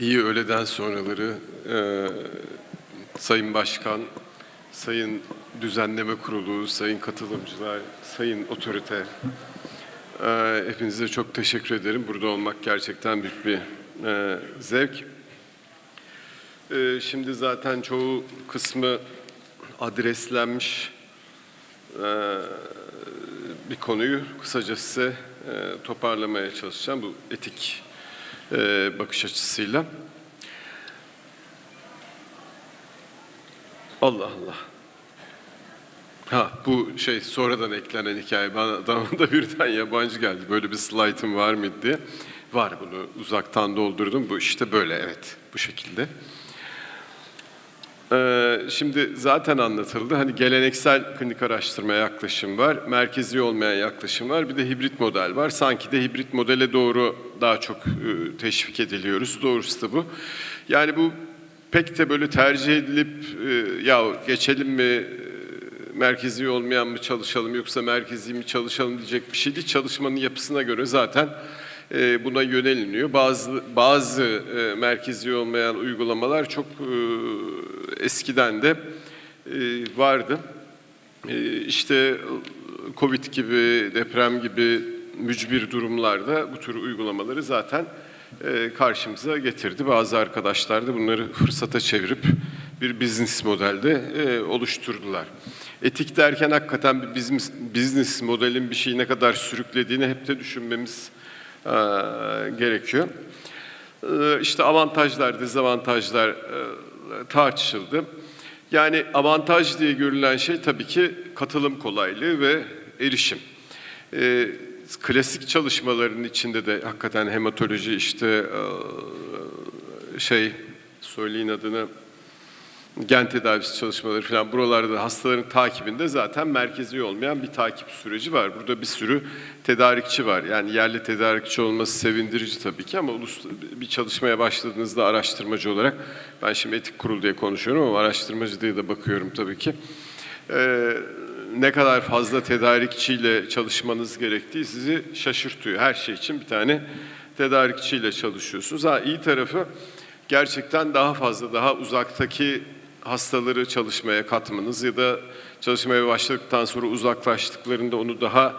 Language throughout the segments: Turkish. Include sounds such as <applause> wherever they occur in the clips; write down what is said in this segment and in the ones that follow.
İyi öğleden sonraları e, Sayın Başkan, Sayın Düzenleme Kurulu, Sayın katılımcılar, Sayın Otorite, e, hepinize çok teşekkür ederim. Burada olmak gerçekten büyük bir e, zevk. E, şimdi zaten çoğu kısmı adreslenmiş e, bir konuyu kısaca size e, toparlamaya çalışacağım. Bu etik e, bakış açısıyla. Allah Allah. Ha bu şey sonradan eklenen hikaye. Bana bana da birden yabancı geldi. Böyle bir slaytım var mıydı diye. Var bunu uzaktan doldurdum. Bu işte böyle evet bu şekilde. Ee, şimdi zaten anlatıldı. Hani geleneksel klinik araştırma yaklaşım var, merkezi olmayan yaklaşım var, bir de hibrit model var. Sanki de hibrit modele doğru daha çok e, teşvik ediliyoruz. Doğrusu da bu. Yani bu pek de böyle tercih edilip e, ya geçelim mi e, merkezi olmayan mı çalışalım yoksa merkezi mi çalışalım diyecek bir şey değil. Çalışmanın yapısına göre zaten buna yöneliniyor. Bazı bazı merkezi olmayan uygulamalar çok eskiden de vardı. İşte Covid gibi, deprem gibi mücbir durumlarda bu tür uygulamaları zaten e, karşımıza getirdi. Bazı arkadaşlar da bunları fırsata çevirip bir business modelde e, oluşturdular. Etik derken hakikaten bir business, business modelin bir şeyi ne kadar sürüklediğini hep de düşünmemiz e, gerekiyor. E, işte avantajlar, dezavantajlar tartışıldı. Yani avantaj diye görülen şey tabii ki katılım kolaylığı ve erişim. E, klasik çalışmaların içinde de hakikaten hematoloji işte e, şey söyleyin adını gen tedavisi çalışmaları falan buralarda hastaların takibinde zaten merkezi olmayan bir takip süreci var. Burada bir sürü tedarikçi var. Yani yerli tedarikçi olması sevindirici tabii ki ama ulus bir çalışmaya başladığınızda araştırmacı olarak ben şimdi etik kurul diye konuşuyorum ama araştırmacı diye de bakıyorum tabii ki. Ee, ne kadar fazla tedarikçiyle çalışmanız gerektiği sizi şaşırtıyor. Her şey için bir tane tedarikçiyle çalışıyorsunuz. Ha iyi tarafı gerçekten daha fazla, daha uzaktaki hastaları çalışmaya katmanız ya da çalışmaya başladıktan sonra uzaklaştıklarında onu daha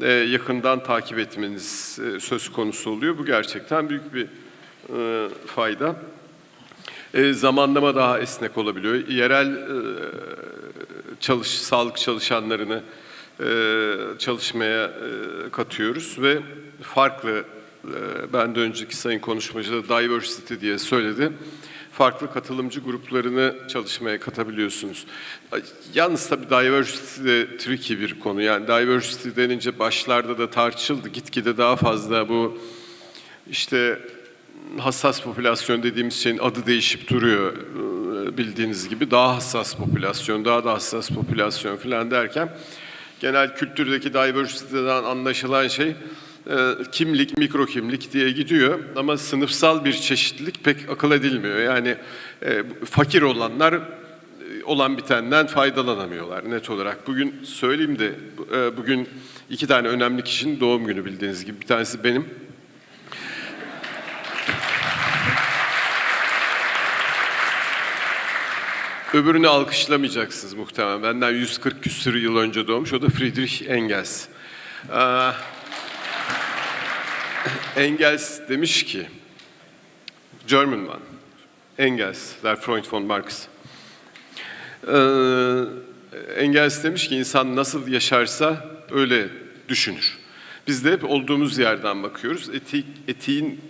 e, yakından takip etmeniz e, söz konusu oluyor. Bu gerçekten büyük bir e, fayda. Zamanlama daha esnek olabiliyor. Yerel çalış, sağlık çalışanlarını e, çalışmaya e, katıyoruz ve farklı, e, ben de önceki sayın konuşmacıda diversity diye söyledi, farklı katılımcı gruplarını çalışmaya katabiliyorsunuz. Yalnız tabii diversity de tricky bir konu. Yani diversity denince başlarda da tartışıldı. Gitgide daha fazla bu işte hassas popülasyon dediğimiz şeyin adı değişip duruyor e, bildiğiniz gibi. Daha hassas popülasyon, daha da hassas popülasyon falan derken genel kültürdeki diversity'den anlaşılan şey e, kimlik, mikro kimlik diye gidiyor ama sınıfsal bir çeşitlilik pek akıl edilmiyor. Yani e, fakir olanlar olan bitenden faydalanamıyorlar net olarak. Bugün söyleyeyim de bugün iki tane önemli kişinin doğum günü bildiğiniz gibi. Bir tanesi benim. Öbürünü alkışlamayacaksınız muhtemelen. Benden 140 küsur yıl önce doğmuş. O da Friedrich Engels. Ee, Engels demiş ki, German man, Engels, der Freund von Marx. Ee, Engels demiş ki insan nasıl yaşarsa öyle düşünür. Biz de hep olduğumuz yerden bakıyoruz. Etik, etiğin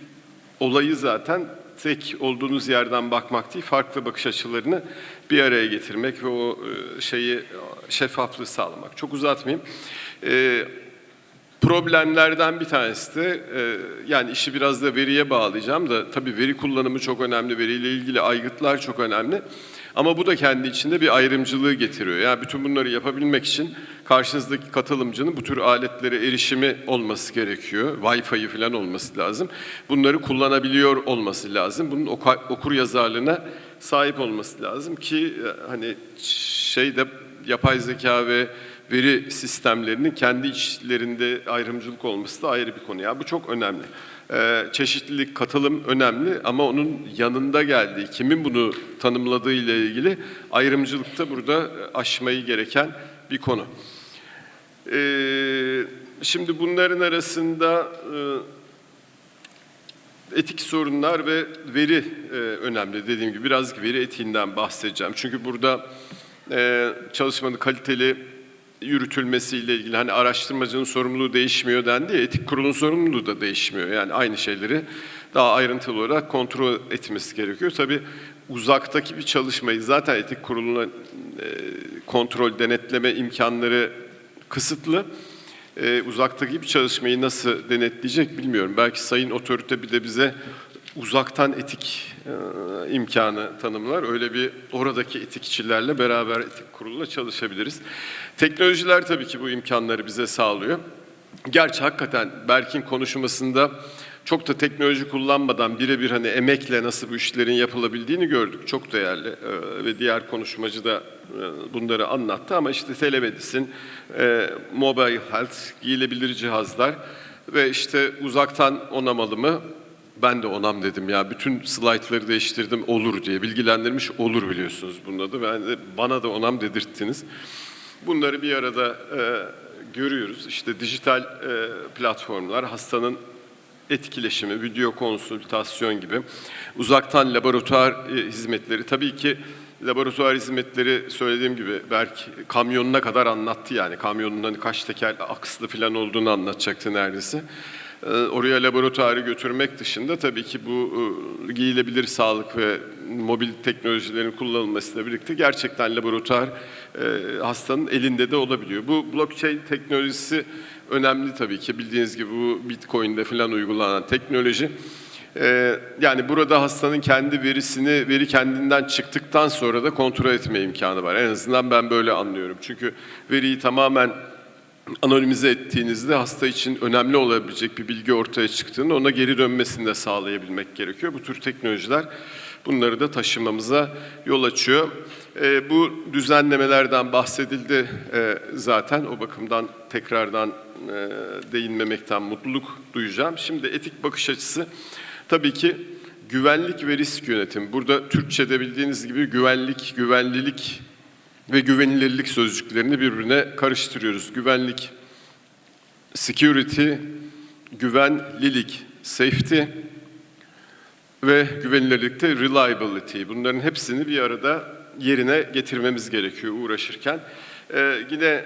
olayı zaten tek olduğunuz yerden bakmak değil, farklı bakış açılarını bir araya getirmek ve o e, şeyi şeffaflığı sağlamak. Çok uzatmayayım. E, problemlerden bir tanesi de e, yani işi biraz da veriye bağlayacağım da tabii veri kullanımı çok önemli, veriyle ilgili aygıtlar çok önemli. Ama bu da kendi içinde bir ayrımcılığı getiriyor. Yani bütün bunları yapabilmek için karşınızdaki katılımcının bu tür aletlere erişimi olması gerekiyor. Wi-Fi'yi falan olması lazım. Bunları kullanabiliyor olması lazım. Bunun okur yazarlığına sahip olması lazım ki hani şeyde yapay zeka ve veri sistemlerinin kendi içlerinde ayrımcılık olması da ayrı bir konu. Ya bu çok önemli. Ee, çeşitlilik, katılım önemli ama onun yanında geldiği, kimin bunu tanımladığı ile ilgili ayrımcılıkta burada aşmayı gereken bir konu. Ee, şimdi bunların arasında e, etik sorunlar ve veri e, önemli. Dediğim gibi birazcık veri etiğinden bahsedeceğim. Çünkü burada e, çalışmanın kaliteli yürütülmesiyle ilgili hani araştırmacının sorumluluğu değişmiyor dendi ya, etik kurulun sorumluluğu da değişmiyor. Yani aynı şeyleri daha ayrıntılı olarak kontrol etmesi gerekiyor. Tabii uzaktaki bir çalışmayı zaten etik kuruluna e, kontrol, denetleme imkanları kısıtlı. E, uzaktaki bir çalışmayı nasıl denetleyecek bilmiyorum. Belki sayın otorite bir de bize uzaktan etik e, imkanı tanımlar. Öyle bir oradaki etikçilerle beraber etik kurulla çalışabiliriz. Teknolojiler tabii ki bu imkanları bize sağlıyor. Gerçi hakikaten Berk'in konuşmasında çok da teknoloji kullanmadan birebir hani emekle nasıl bu işlerin yapılabildiğini gördük. Çok değerli e, ve diğer konuşmacı da e, bunları anlattı ama işte telemedisin, e, mobile health, giyilebilir cihazlar ve işte uzaktan onam alımı ben de onam dedim ya bütün slaytları değiştirdim olur diye bilgilendirmiş olur biliyorsunuz bunun adı. Ben de, bana da onam dedirttiniz. Bunları bir arada e, görüyoruz. İşte dijital e, platformlar hastanın etkileşimi, video konsültasyon gibi uzaktan laboratuvar e, hizmetleri tabii ki laboratuvar hizmetleri söylediğim gibi Berk kamyonuna kadar anlattı yani kamyonun hani kaç teker akslı falan olduğunu anlatacaktı neredeyse. Ee, Oraya laboratuvarı götürmek dışında tabii ki bu e, giyilebilir sağlık ve mobil teknolojilerin kullanılmasıyla birlikte gerçekten laboratuvar e, hastanın elinde de olabiliyor. Bu blockchain teknolojisi önemli tabii ki. Bildiğiniz gibi bu Bitcoin'de falan uygulanan teknoloji. Ee, yani burada hastanın kendi verisini, veri kendinden çıktıktan sonra da kontrol etme imkanı var. En azından ben böyle anlıyorum. Çünkü veriyi tamamen anonimize ettiğinizde hasta için önemli olabilecek bir bilgi ortaya çıktığında ona geri dönmesini de sağlayabilmek gerekiyor. Bu tür teknolojiler bunları da taşımamıza yol açıyor. Ee, bu düzenlemelerden bahsedildi e, zaten. O bakımdan tekrardan e, değinmemekten mutluluk duyacağım. Şimdi etik bakış açısı tabii ki güvenlik ve risk yönetimi. Burada Türkçe'de bildiğiniz gibi güvenlik, güvenlilik ve güvenilirlik sözcüklerini birbirine karıştırıyoruz. Güvenlik, security, güvenlilik, safety ve güvenilirlikte reliability. Bunların hepsini bir arada yerine getirmemiz gerekiyor uğraşırken. Ee, yine e,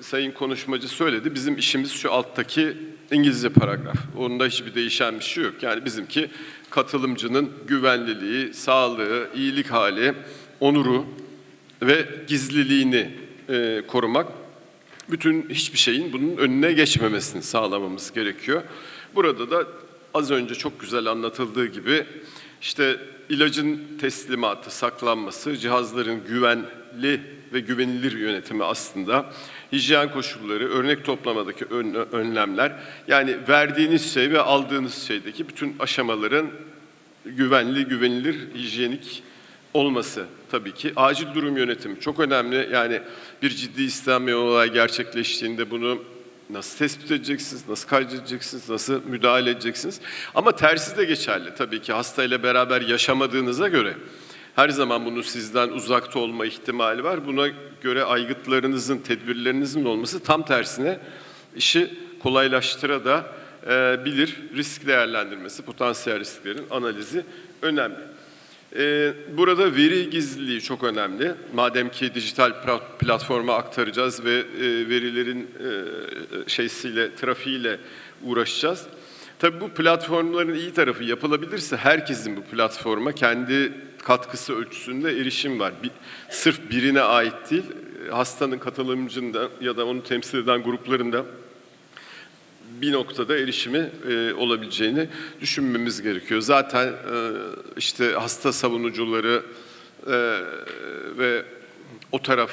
sayın konuşmacı söyledi, bizim işimiz şu alttaki İngilizce paragraf. Onda hiçbir değişen bir şey yok. Yani bizimki katılımcının güvenliliği, sağlığı, iyilik hali, onuru, ve gizliliğini e, korumak, bütün hiçbir şeyin bunun önüne geçmemesini sağlamamız gerekiyor. Burada da az önce çok güzel anlatıldığı gibi işte ilacın teslimatı, saklanması, cihazların güvenli ve güvenilir yönetimi aslında hijyen koşulları, örnek toplamadaki ön- önlemler, yani verdiğiniz şey ve aldığınız şeydeki bütün aşamaların güvenli, güvenilir, hijyenik olması tabii ki. Acil durum yönetimi çok önemli. Yani bir ciddi istenmeyen olay gerçekleştiğinde bunu nasıl tespit edeceksiniz, nasıl kaydedeceksiniz, nasıl müdahale edeceksiniz? Ama tersi de geçerli tabii ki hastayla beraber yaşamadığınıza göre her zaman bunun sizden uzakta olma ihtimali var. Buna göre aygıtlarınızın, tedbirlerinizin olması tam tersine işi kolaylaştıra da e, bilir. Risk değerlendirmesi, potansiyel risklerin analizi önemli. Ee, Burada veri gizliliği çok önemli. Madem ki dijital platforma aktaracağız ve e, verilerin e, şeysiyle, trafiğiyle uğraşacağız. Tabii bu platformların iyi tarafı yapılabilirse herkesin bu platforma kendi katkısı ölçüsünde erişim var. Bir, sırf birine ait değil, hastanın katılımcında ya da onu temsil eden gruplarında bir noktada erişimi e, olabileceğini düşünmemiz gerekiyor. Zaten e, işte hasta savunucuları e, ve o taraf,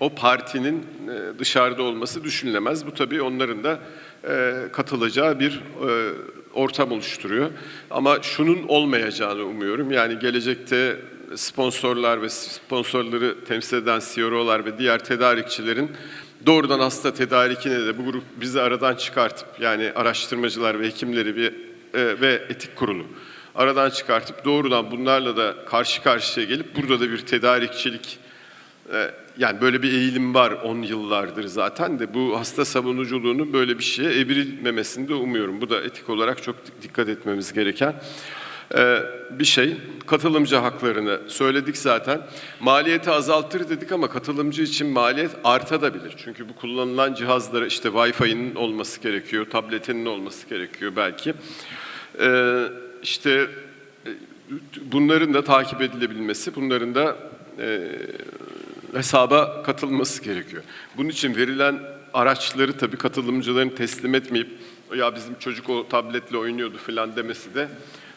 o partinin e, dışarıda olması düşünülemez. Bu tabii onların da e, katılacağı bir e, ortam oluşturuyor. Ama şunun olmayacağını umuyorum. Yani gelecekte sponsorlar ve sponsorları temsil eden CRO'lar ve diğer tedarikçilerin doğrudan hasta tedarikine de bu grup bizi aradan çıkartıp yani araştırmacılar ve hekimleri bir e, ve Etik Kurulu aradan çıkartıp doğrudan bunlarla da karşı karşıya gelip burada da bir tedarikçilik e, yani böyle bir eğilim var 10 yıllardır zaten de bu hasta savunuculuğunun böyle bir şeye evrilmemesini de umuyorum. Bu da etik olarak çok dikkat etmemiz gereken bir şey. Katılımcı haklarını söyledik zaten. Maliyeti azaltır dedik ama katılımcı için maliyet artabilir. Çünkü bu kullanılan cihazlara işte Wi-Fi'nin olması gerekiyor, tabletinin olması gerekiyor belki. E, işte e, bunların da takip edilebilmesi, bunların da e, hesaba katılması gerekiyor. Bunun için verilen araçları tabii katılımcıların teslim etmeyip ya bizim çocuk o tabletle oynuyordu falan demesi de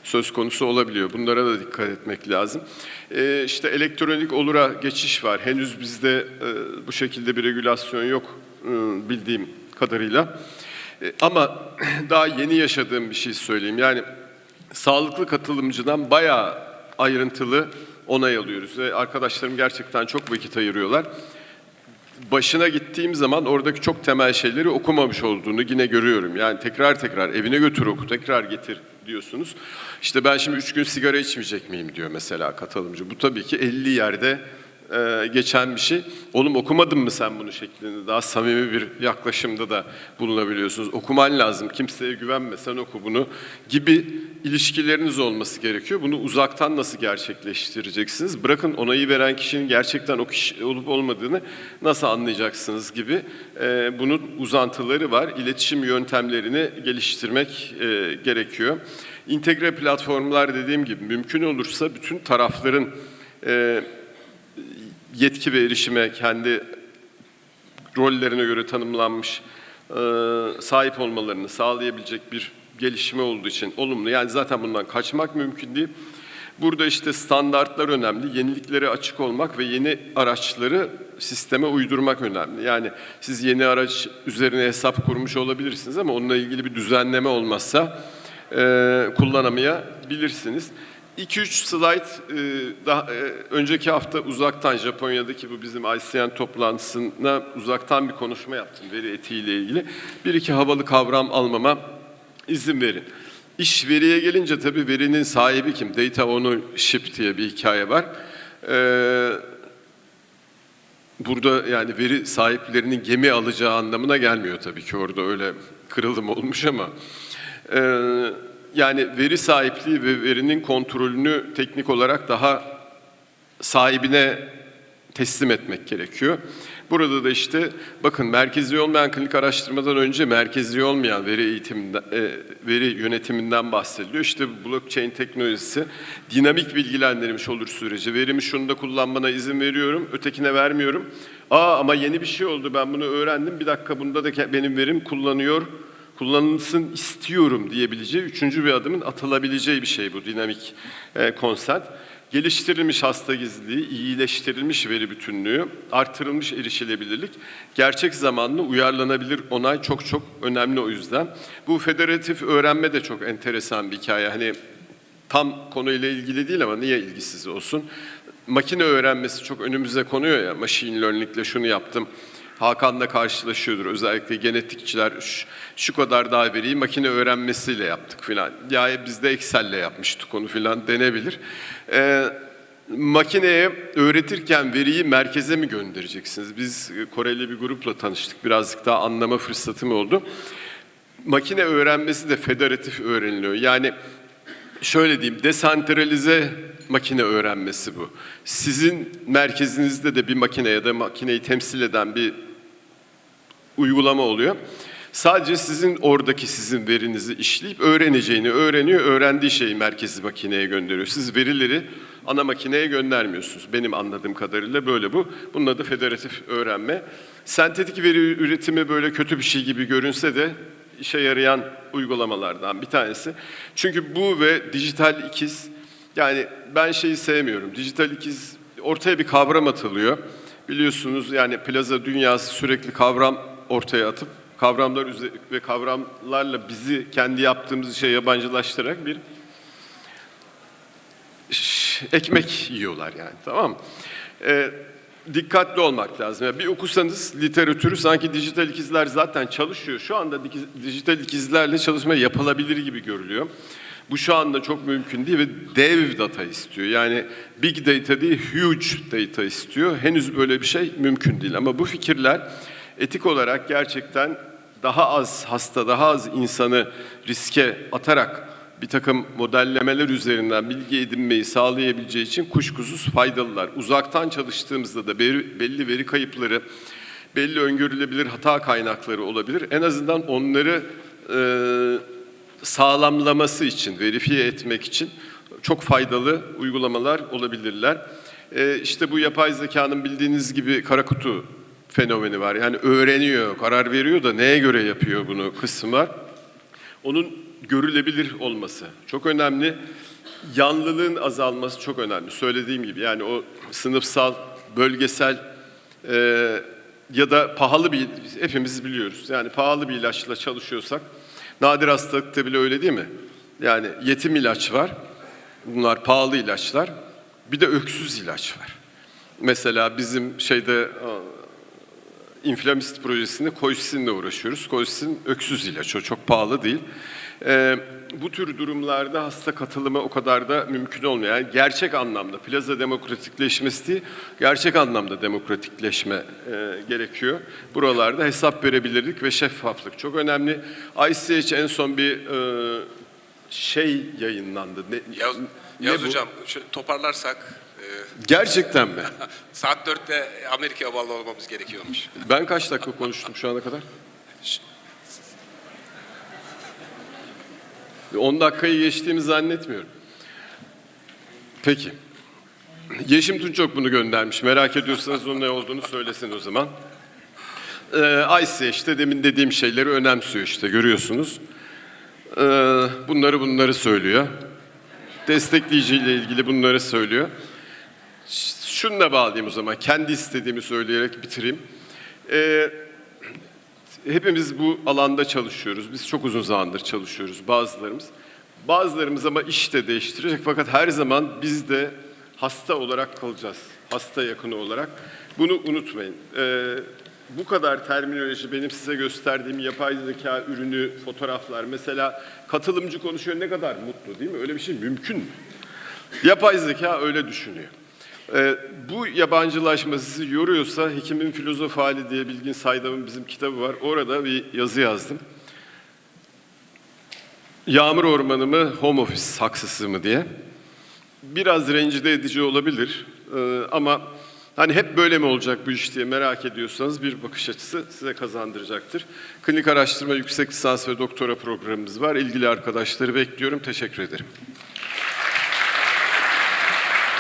söz konusu olabiliyor. Bunlara da dikkat etmek lazım. Ee, işte elektronik olura geçiş var. Henüz bizde e, bu şekilde bir regülasyon yok e, bildiğim kadarıyla. E, ama <clears throat> daha yeni yaşadığım bir şey söyleyeyim. Yani sağlıklı katılımcıdan bayağı ayrıntılı onay alıyoruz ve arkadaşlarım gerçekten çok vakit ayırıyorlar. Başına gittiğim zaman oradaki çok temel şeyleri okumamış olduğunu yine görüyorum. Yani tekrar tekrar evine götür oku, tekrar getir diyorsunuz. İşte ben şimdi üç gün sigara içmeyecek miyim diyor mesela katılımcı. Bu tabii ki 50 yerde e, geçen bir şey. Oğlum okumadın mı sen bunu şeklinde daha samimi bir yaklaşımda da bulunabiliyorsunuz. Okuman lazım, kimseye güvenme, sen oku bunu gibi ilişkileriniz olması gerekiyor. Bunu uzaktan nasıl gerçekleştireceksiniz? Bırakın onayı veren kişinin gerçekten o kişi olup olmadığını nasıl anlayacaksınız gibi e, bunun uzantıları var. İletişim yöntemlerini geliştirmek e, gerekiyor. İntegre platformlar dediğim gibi mümkün olursa bütün tarafların e, yetki ve erişime kendi rollerine göre tanımlanmış e, sahip olmalarını sağlayabilecek bir gelişme olduğu için olumlu. Yani zaten bundan kaçmak mümkün değil. Burada işte standartlar önemli, yeniliklere açık olmak ve yeni araçları sisteme uydurmak önemli. Yani siz yeni araç üzerine hesap kurmuş olabilirsiniz ama onunla ilgili bir düzenleme olmazsa e, kullanamayabilirsiniz. 2-3 slide e, daha e, önceki hafta uzaktan Japonya'daki bu bizim ICN toplantısına uzaktan bir konuşma yaptım veri etiğiyle ilgili. Bir iki havalı kavram almama izin verin. İş veriye gelince tabii verinin sahibi kim? Data ownership diye bir hikaye var. Ee, burada yani veri sahiplerinin gemi alacağı anlamına gelmiyor tabii ki orada öyle kırılım olmuş ama. Ee, yani veri sahipliği ve verinin kontrolünü teknik olarak daha sahibine teslim etmek gerekiyor. Burada da işte bakın merkezi olmayan klinik araştırmadan önce merkezi olmayan veri eğitiminden, e, veri yönetiminden bahsediliyor. İşte blockchain teknolojisi dinamik bilgilendirilmiş olur sürece verimi şunu da kullanmana izin veriyorum, ötekine vermiyorum. Aa ama yeni bir şey oldu ben bunu öğrendim. Bir dakika bunda da benim verim kullanıyor kullanılsın istiyorum diyebileceği üçüncü bir adımın atılabileceği bir şey bu dinamik e, konsent. Geliştirilmiş hasta gizliliği, iyileştirilmiş veri bütünlüğü, artırılmış erişilebilirlik, gerçek zamanlı uyarlanabilir onay çok çok önemli o yüzden. Bu federatif öğrenme de çok enteresan bir hikaye. Hani tam konuyla ilgili değil ama niye ilgisiz olsun? Makine öğrenmesi çok önümüze konuyor ya, machine learning ile şunu yaptım, Hakan'la karşılaşıyordur. Özellikle genetikçiler şu, şu kadar daha veriyi makine öğrenmesiyle yaptık filan. Ya biz de Excel'le yapmıştık onu filan denebilir. Ee, makineye öğretirken veriyi merkeze mi göndereceksiniz? Biz Koreli bir grupla tanıştık. Birazcık daha anlama fırsatım oldu. Makine öğrenmesi de federatif öğreniliyor. Yani şöyle diyeyim, desantralize makine öğrenmesi bu. Sizin merkezinizde de bir makine ya da makineyi temsil eden bir uygulama oluyor. Sadece sizin oradaki sizin verinizi işleyip öğreneceğini öğreniyor, öğrendiği şeyi merkezi makineye gönderiyor. Siz verileri ana makineye göndermiyorsunuz. Benim anladığım kadarıyla böyle bu. Bunun adı federatif öğrenme. Sentetik veri üretimi böyle kötü bir şey gibi görünse de işe yarayan uygulamalardan bir tanesi. Çünkü bu ve dijital ikiz yani ben şeyi sevmiyorum. Dijital ikiz ortaya bir kavram atılıyor. Biliyorsunuz yani plaza dünyası sürekli kavram ortaya atıp kavramlar ve kavramlarla bizi kendi yaptığımız işe yabancılaştırarak bir ekmek yiyorlar yani tamam mı? Ee, dikkatli olmak lazım. Yani bir okusanız literatürü sanki dijital ikizler zaten çalışıyor. Şu anda dijital ikizlerle çalışma yapılabilir gibi görülüyor. Bu şu anda çok mümkün değil ve dev data istiyor. Yani big data değil, huge data istiyor. Henüz böyle bir şey mümkün değil. Ama bu fikirler etik olarak gerçekten daha az hasta, daha az insanı riske atarak bir takım modellemeler üzerinden bilgi edinmeyi sağlayabileceği için kuşkusuz faydalılar. Uzaktan çalıştığımızda da belli veri kayıpları, belli öngörülebilir hata kaynakları olabilir. En azından onları e, sağlamlaması için, verifiye etmek için çok faydalı uygulamalar olabilirler. E, işte bu yapay zekanın bildiğiniz gibi kara kutu fenomeni var. Yani öğreniyor, karar veriyor da neye göre yapıyor bunu kısmı var. Onun görülebilir olması çok önemli. Yanlılığın azalması çok önemli. Söylediğim gibi yani o sınıfsal, bölgesel e, ya da pahalı bir, hepimiz biliyoruz. Yani pahalı bir ilaçla çalışıyorsak, nadir hastalıkta bile öyle değil mi? Yani yetim ilaç var, bunlar pahalı ilaçlar. Bir de öksüz ilaç var. Mesela bizim şeyde İnflamist projesinde koisinle uğraşıyoruz. Koisin öksüz ilaç, o çok pahalı değil. Ee, bu tür durumlarda hasta katılımı o kadar da mümkün olmuyor. Yani gerçek anlamda plaza demokratikleşmesi değil, gerçek anlamda demokratikleşme e, gerekiyor. Buralarda hesap verebilirlik ve şeffaflık çok önemli. ICH en son bir e, şey yayınlandı. Ne, Yavuz, ne Yavuz bu? Hocam şöyle toparlarsak Gerçekten mi? <laughs> saat 4'te Amerika'ya bağlı olmamız gerekiyormuş. Ben kaç dakika konuştum şu ana kadar? 10 dakikayı geçtiğimi zannetmiyorum. Peki. Yeşim Tunçok bunu göndermiş. Merak ediyorsanız onun ne olduğunu söylesin o zaman. Ee, Ayse işte demin dediğim şeyleri önemsiyor işte görüyorsunuz. Ee, bunları bunları söylüyor. Destekleyiciyle ilgili bunları söylüyor. Şununla bağlayayım o zaman. Kendi istediğimi söyleyerek bitireyim. Ee, hepimiz bu alanda çalışıyoruz. Biz çok uzun zamandır çalışıyoruz bazılarımız. Bazılarımız ama iş de değiştirecek fakat her zaman biz de hasta olarak kalacağız. Hasta yakını olarak. Bunu unutmayın. Ee, bu kadar terminoloji benim size gösterdiğim yapay zeka ürünü, fotoğraflar. Mesela katılımcı konuşuyor ne kadar mutlu değil mi? Öyle bir şey mümkün mü? Yapay zeka öyle düşünüyor. Ee, bu yabancılaşma sizi yoruyorsa Hekimin Filozof Hali diye Bilgin Saydam'ın bizim kitabı var. Orada bir yazı yazdım. Yağmur ormanı mı, home office saksısı mı diye. Biraz rencide edici olabilir Ee, ama hani hep böyle mi olacak bu iş diye merak ediyorsanız bir bakış açısı size kazandıracaktır. Klinik araştırma yüksek lisans ve doktora programımız var. İlgili arkadaşları bekliyorum. Teşekkür ederim.